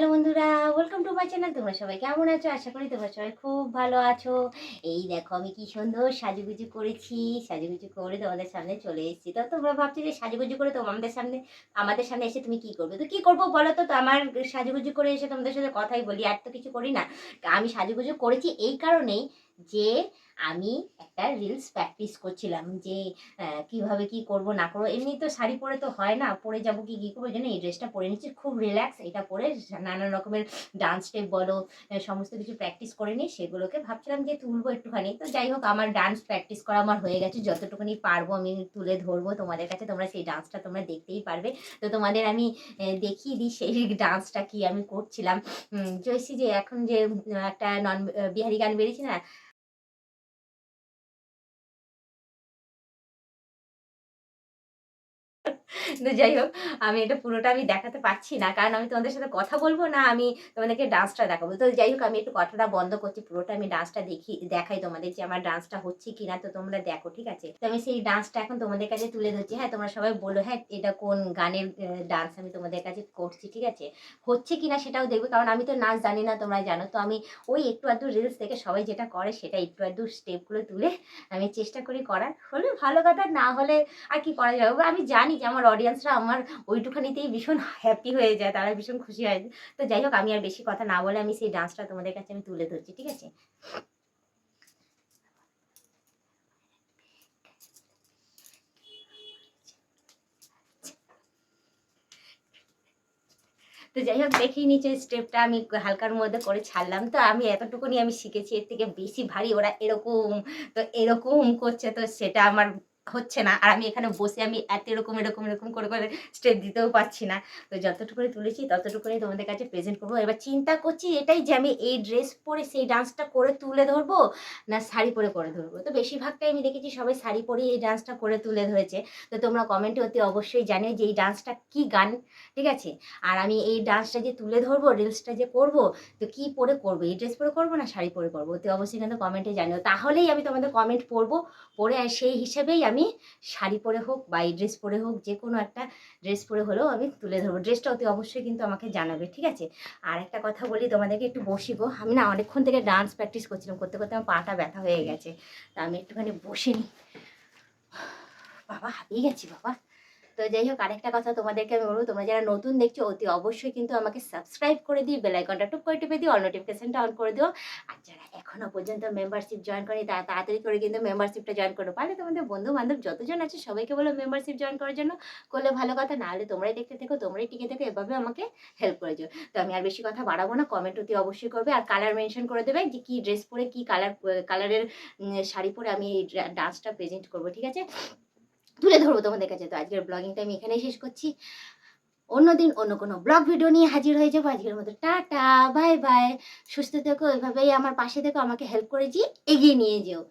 Hello বন্ধুরা welcome to my channel তোমরা সবাই কেমন আছো? আশা করি তোমরা সবাই খুব ভালো আছো। এই দেখো, আমি কি সুন্দর সাজুগুজু করেছি। সাজুগুজু করে তোমাদের সামনে চলে এসেছি। তো তোমরা ভাবছি যে সাজুগুজু করে তো আমাদের সামনে আমাদের সামনে এসে তুমি কি করবে? তো কি করব বলো তো আমার সাজুগুজু করে এসে তোমাদের সাথে কথাই বলি, আর তো কিছু করি না। আমি সাজুগুজু করেছি এই কারণেই যে আমি একটা রিলস প্র্যাকটিস করছিলাম যে কীভাবে কি করব, না করব, এমনি তো শাড়ি পরে তো হয় না, পরে যাব কি, কী করব জন্য এই ড্রেসটা পরে নিচ্ছি, খুব রিল্যাক্স এটা পরে নানান রকমের ডান্স স্টেপ বলো সমস্ত কিছু প্র্যাকটিস করে নিই সেগুলোকে ভাবছিলাম যে তুলবো একটুখানি। তো যাই হোক, আমার ডান্স প্র্যাকটিস করা আমার হয়ে গেছে, যতটুকুনি পারব আমি তুলে ধরবো তোমাদের কাছে, তোমরা সেই ডান্সটা তোমরা দেখতেই পারবে। তো তোমাদের আমি দেখিয়ে দিই সেই ডান্সটা কি আমি করছিলাম। জয়সী যে এখন যে, একটা নন বিহারি গান বেরিয়েছে না তো যাই হোক, আমি এটা পুরোটা আমি দেখাতে পারছি না, কারণ আমি তোমাদের সাথে কথা বলব না, আমি তোমাদেরকে ডান্সটা দেখাবো। তো যাই হোক, আমি একটু কথাটা বন্ধ করছি, পুরোটা আমি ডান্সটা দেখি, দেখাই তোমাদের যে আমার ডান্সটা হচ্ছে কি না তো তোমরা দেখো, ঠিক আছে? তো আমি সেই ডান্সটা এখন তোমাদের কাছে তুলে ধরছি হ্যাঁ তোমরা সবাই বলো হ্যাঁ এটা কোন গানের ডান্স আমি তোমাদের কাছে করছি, ঠিক আছে? হচ্ছে কি না সেটাও দেখবে, কারণ আমি তো নাচ জানি না, তোমরা জানো, তো আমি ওই একটু আধটু রিলস থেকে সবাই যেটা করে, সেটা একটু আধটু স্টেপগুলো তুলে আমি চেষ্টা করি করার। হলে ভালো কথা, না হলে আর কি করা যাবে? আমি জানি যে আমার অডিয়েন্সরা আমার ওইটুখানিতেই ভীষণ হ্যাপি হয়ে যায়, তারা ভীষণ খুশি হয়। তো যাই হোক, আমি আর বেশি কথা না বলে আমি সেই ডান্সটা তোমাদের কাছে আমি তুলে ধরছি, ঠিক আছে? তো যাই হোক, দেখেই নিচে স্টেপটা আমি হালকার মধ্যে করে ছাড়লাম। তো আমি এতটুকুনি আমি শিখেছি, এর থেকে বেশি ভারী ওরা এরকম, তো এরকম করছে, তো সেটা আমার হচ্ছে না। আর আমি এখানে বসে আমি এত এরকম এরকম এরকম করে করে স্টেপ দিতেও পারছি না। তো যতটুকুনি তুলেছি ততটুকুনি তোমাদের কাছে প্রেজেন্ট করব। এবার চিন্তা করছি এটাই যে আমি এই ড্রেস পরে সেই ডান্সটা করে তুলে ধরবো না শাড়ি পরে করে ধরবো? তো বেশিরভাগটাই আমি দেখেছি সবাই শাড়ি পরেই এই ডান্সটা করে তুলে ধরেছে। তো তোমরা কমেন্টে অতি অবশ্যই জানিও যে এই ডান্সটা কী গান, ঠিক আছে? আর আমি এই ডান্সটা যে তুলে ধরবো রিলসটা যে করব, তো কি পরে করব? এই ড্রেস পরে করব না শাড়ি পরে করব? তো অবশ্যই কিন্তু কমেন্টে জানিও। তাহলেই আমি তোমাদের কমেন্ট পড়ব পরে সেই হিসেবেই আমি শাড়ি পরে হোক বা এই ড্রেস পরে হোক, যে কোনো একটা ড্রেস পরে হলেও আমি তুলে ধরবো। ড্রেসটা অতি অবশ্যই কিন্তু আমাকে জানাবে, ঠিক আছে? আর একটা কথা বলি, তোমাদেরকে একটু বসি গো। আমি না অনেকক্ষণ থেকে ডান্স প্র্যাকটিস করছিলাম, করতে করতে আমার পাটা ব্যথা হয়ে গেছে। তা আমি একটুখানি বসিনি বাবা, হাঁপিয়ে গেছি বাবা। তো যাই হোক, আরেকটা কথা তোমাদেরকে আমি বলব, তোমরা যারা নতুন দেখছ, অতি অবশ্যই কিন্তু আমাকে সাবস্ক্রাইব করে দিই বেল আইকনটা টুক করে টিপে দিও অল নোটিফিকেশনটা অন করে দিও। আর যারা এখনও পর্যন্ত মেম্বারশিপ জয়েন করেনি, তারা তাড়াতাড়ি করে কিন্তু মেম্বারশিপটা জয়েন করো। পারলে তোমাদের বন্ধু বান্ধব যতজন আছে, সবাইকে বলো মেম্বারশিপ জয়েন করার জন্য। করলে ভালো কথা, না হলে তোমরাই দেখতে থেকো, তোমরাই টিকে থেকো, এভাবে আমাকে হেল্প করে যাও তো আমি আর বেশি কথা বাড়াবো না কমেন্ট অতি অবশ্যই করবে। আর কালার মেনশন করে দেবে যে কী ড্রেস পরে কী কালার কালারের শাড়ি পরে আমি এই ডান্সটা প্রেজেন্ট করব, ঠিক আছে? তুলে ধরবো তোমাদের কাছে। তো আজকের ব্লগিংটা আমি এখানেই শেষ করছি। অন্যদিন অন্য কোনো ব্লগ ভিডিও নিয়ে হাজির হয়ে যাব। আজকের মতো টাটা বাই বাই সুস্থ থেকো, এভাবেই আমার পাশে থেকো, আমাকে হেল্প করেছি এগিয়ে নিয়ে যেও।